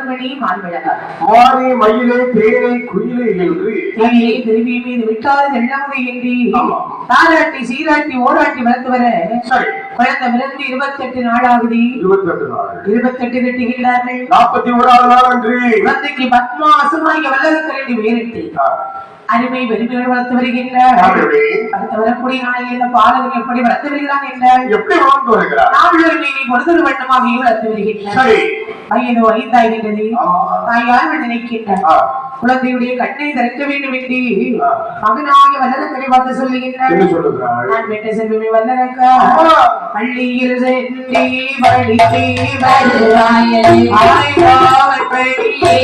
கருணமணி மால்விழகா மானே மயிலே தேனை குயிலே என்று தேவியை திரும்பி மீது விட்டால் தெள்ளமுதை என்று ஆமா. தாராட்டி சீராட்டி ஓராட்டி வளர்த்து வர சரி. குழந்தை பிறந்து இருபத்தெட்டு நாளாகுது இருபத்தெட்டு நாள் இருபத்தெட்டு வெட்டுகிறார்கள் நாற்பத்தி ஓராவது நாள் அன்று குழந்தைக்கு பத்மா அசுமாகிய வல்லதக்கரண்டி வேறிட்டு. ஆ, அருமை பெருமையோடு வளர்த்து வருகின்றார். அடுத்து வரக்கூடிய நாளில் இந்த பாலகன் எப்படி வளர்த்து வருகிறான் என்றால் எப்படி வாழ்ந்து வருகிறார்? நாவலர் மீறி பொழுதொரு வண்ணமாக வளர்த்து வருகின்றார் வயது ஐந்தாகின்றது ஆமா. தாயார் நினைக்கின்றார் குழந்தையுடைய கண்ணை திறக்க வேண்டும் என்று. மகனாகிய வல்லரக்கரை பார்த்து சொல்லுகின்றார். நான் பெற்ற செல்வமே வல்லரக்கா. பள்ளியில் சென்றே ஆய்வா பள்ளியில்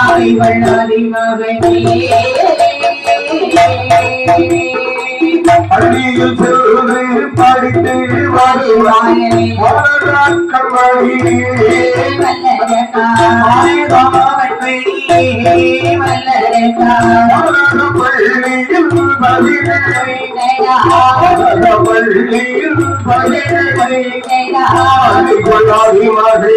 ஆய்வள்ளி மகனே. பள்ளியில் சென்று படித்து வருவாய். பள்ளியில் ஆனந்த பள்ளியில் பதினேழு. ஆதிகொள்ளாதி மகளே.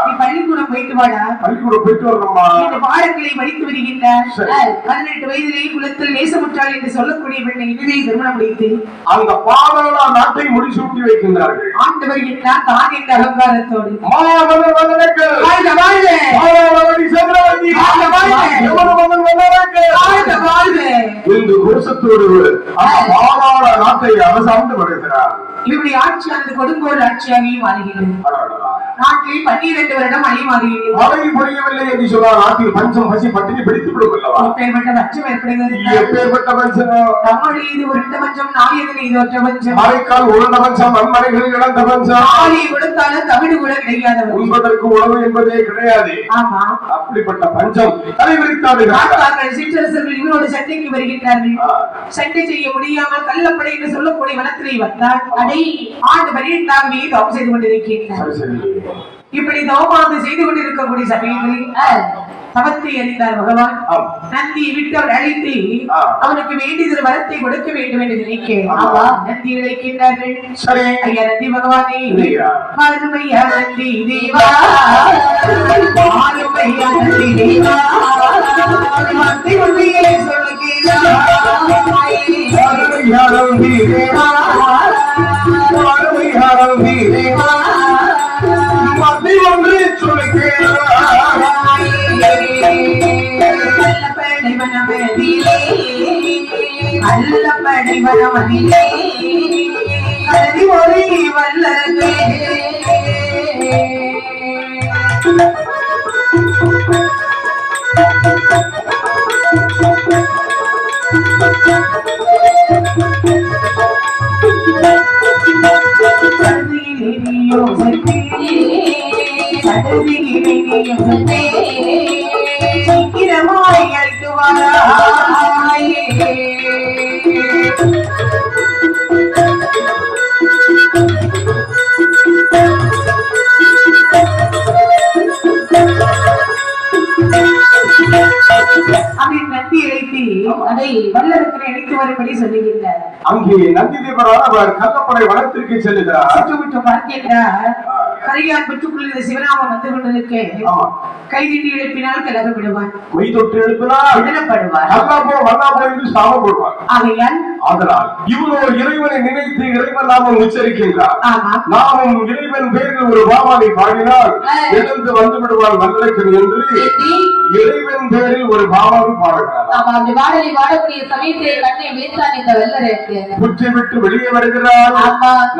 நீ பள்ளிக்கூடம் போயிட்டு வாடா. பள்ளிக்கூடம் போயிட்டு வரணுமா இந்த பாடங்களை படித்து வருகின்றார் சரி. பதினெட்டு வயதிலே குலத்தில் நேசமுற்றாள் என்று சொல்லக்கூடிய பெண்ணை திருமணம் முடித்து அந்த பாதாள நாட்டை முடிசூட்டி வைக்கின்றார்கள். ஆண்டவர் என்றார் தான் என்ற அகங்காரத்தோடு வாழ்க வாழ்க. குருசத்தோடு அந்த பாதாள நாட்டை அரசாண்டு வருகிறார். இவருடைய ஆட்சியானது கொடுங்கோல் ஆட்சியாகவே மாறுகிறது. நாட்டில் பன்னிரண்டு வருடம் மாறுகிறது மழை பொழியவில்லை என்று சொன்னால் நாட்டில் பஞ்சம் பசி பட்டினி பிடித்து விடும் அல்லவா எப்பேற்பட்ட பட்சம் ஏற்படுகிறது. எப்பேற்பட்ட பஞ்சம்? நம்முடைய இது உருண்ட பஞ்சம் நாயகன் இது ஒற்ற பஞ்சம். மழைக்கால் உருண்ட பஞ்சம் மண்மனைகளில் இழந்த பஞ்சம். ஆலை கொடுத்தாலும் தமிழ் கூட கிடைக்காதவர். உண்பதற்கு உணவு என்பதே கிடையாது. ஆமா. அப்படிப்பட்ட பஞ்சம் தலைவிரித்தாடுகிறார் நாட்டார்கள் சிற்றரசர்கள் இவரோடு சண்டைக்கு வருகின்றார்கள். சண்டை செய்ய முடியாமல் கள்ளப்படை என்று சொல்லக்கூடிய வனத்திலே வந்தால் அடை ஆண்டு பனிரெண்டாகவே தவம் செய்து கொண்டிருக்கின்றார். இப்படி தவமானது செய்து கொண்டிருக்கக்கூடிய சமயங்களில் தவத்தை அறிந்தார் பகவான். ஆம். நந்தியை விட்டு அவர் அழைத்து. அவனுக்கு வேண்டியதொரு வரத்தை கொடுக்க வேண்டும் என்று நினைக்க ஆமா. நந்தி ஐயா நந்தி பகவானே நந்தி தேவா. நந்தி தேவா. அருமையாரம் அல்லப்படை வனமதிலே, கருதி ஒளி வல்லரசே. சீக்கிரமாய் அழைத்து நந்தி அழைத்து அதை வல்லரசனை அழைத்து வரும்படி சொல்லுகின்றார். அங்கே நந்தி தேவரால் அவர் கள்ளப்படை வனத்திற்கு செல்லுகிறார். சுற்றுமுற்று பார்க்கின்றார். கரையான் பெற்றுக்கொள்கிற சிவநாமம் வந்து கொண்டிருக்க கைதிட்டு எழுப்பினால் கலக விடுவான் மெய் தொட்டு எழுப்பினால் விடப்படுவார் நல்லா போ வல்லா போ என்று சாபம் போடுவார் ஆகையால் ஆதலால் இவன் ஒரு இறைவனை நினைத்து இறைவன் நாமம் உச்சரிக்கின்றார் நாமும் இறைவன் பேரில் ஒரு பாவானை பாடினால் எழுந்து வந்து விடுவான் வந்திருக்கிறது என்று இறைவன் பேரில் ஒரு பாவானை பாடுகிறார். புற்றி விட்டு வெளியே வருகிறார்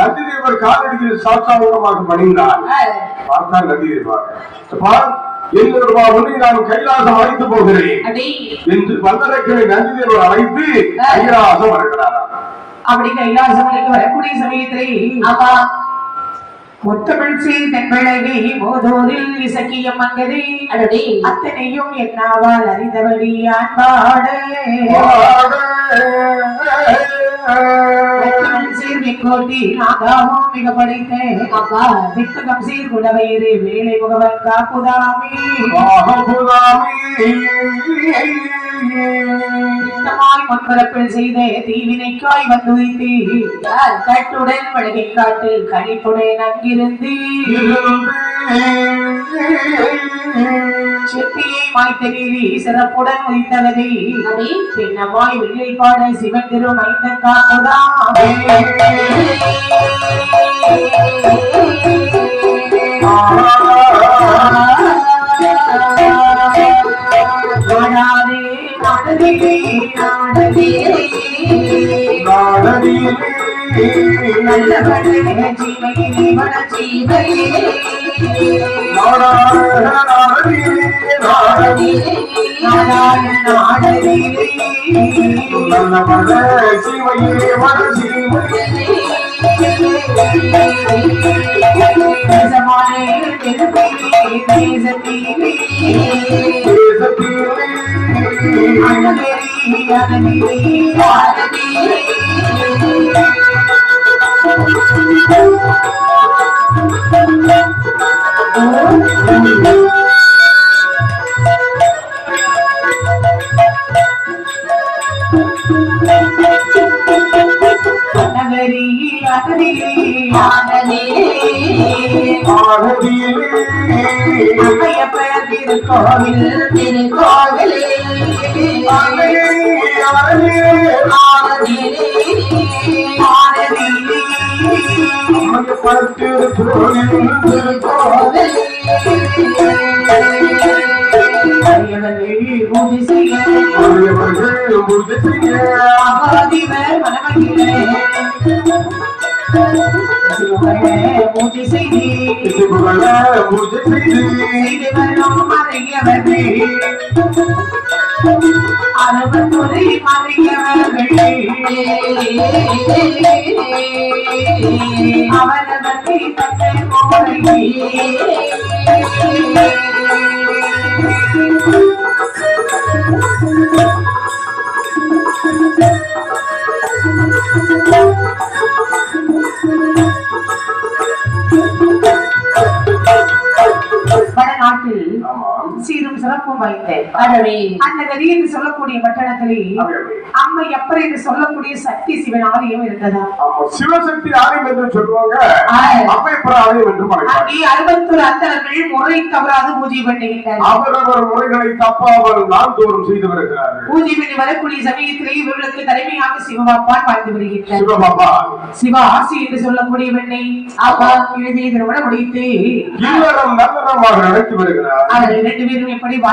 நந்திதேவர் காலடியில் சாட்சாங்கமாக பணிந்தார். ஆ, பார்த்தா நந்திதேவர் அப்பா, என்னொரு ஒன்றை நான் கைலாசம் அழைத்து போகிறேன். அடி. என்று வல்லரக்கனை நந்திதேவர் அழைத்து கைலாசம் வருகிறாராம் அப்படி கைலாசமலைக்கு வரக்கூடிய சமயத்திலே ஆமா. முத்தமிழ் சீர் தென்பிழகி மோதோரில் இசக்கிய மங்கதே அடடி. அத்தனையும் என்னாவால் அறிந்தபடி ஆண்பாடு. முத்தமிழ் சீர் மிக படித்தேன் வித்தகம் சீர் குடவயிறு வேலை முகவன் காப்புதாமி திட்டமாய் முன்பிறப்பில் செய்த தீவினைக்காய் வந்துதித்து கட்டுடன் பழகை காட்டில் கழிப்புடன் அங்கிருந்து. செத்தியை மாய்த்தகிரி சிறப்புடன் உதித்தகதி அடி சின்னமாய் வில்லில் பாட சிவன் திரு நல்லவனே வனஜீவகே శివయ్యే మన శివయ్యే திருக்கோவில் திருக்கோவிலே ஆனதிலே அரியவர்கள் பூஜை செய்து வரும் அறுபத்துறை சீரும் சிறப்பும் அந்த கதி என்று சொல்லக்கூடிய பட்டணத்திலே அம்மை அப்பர் என்று சொல்லக்கூடிய சக்தி சிவன் ஆலயம் இருந்ததா? சிவசக்தி ஆலயம் என்று சொல்லுவாங்க. ஆ. அம்மைப்பர் ஆலயம் என்று அறுபத்தொரு முறை தவறாது பூஜை பண்ணுகின்றனர் அவரவர் முறைகளை தப்பாமல் நாள்தோறும் செய்து வருகிறார்கள். பூஜை பண்ணி வரக்கூடிய சமயத்திலே இவர்களுக்கு தலைமையாக சிவபாப்பான் வாழ்ந்து வருகின்றார். சிவபாபா சிவ ஆசி என்று சொல்லக்கூடிய பெண்ணை அப்பா திருமணம் முடித்து நல்லறமாக நடத்தி வருகிறார். அவர்கள் இரண்டு பேரும் எப்படி வாழ்க்கை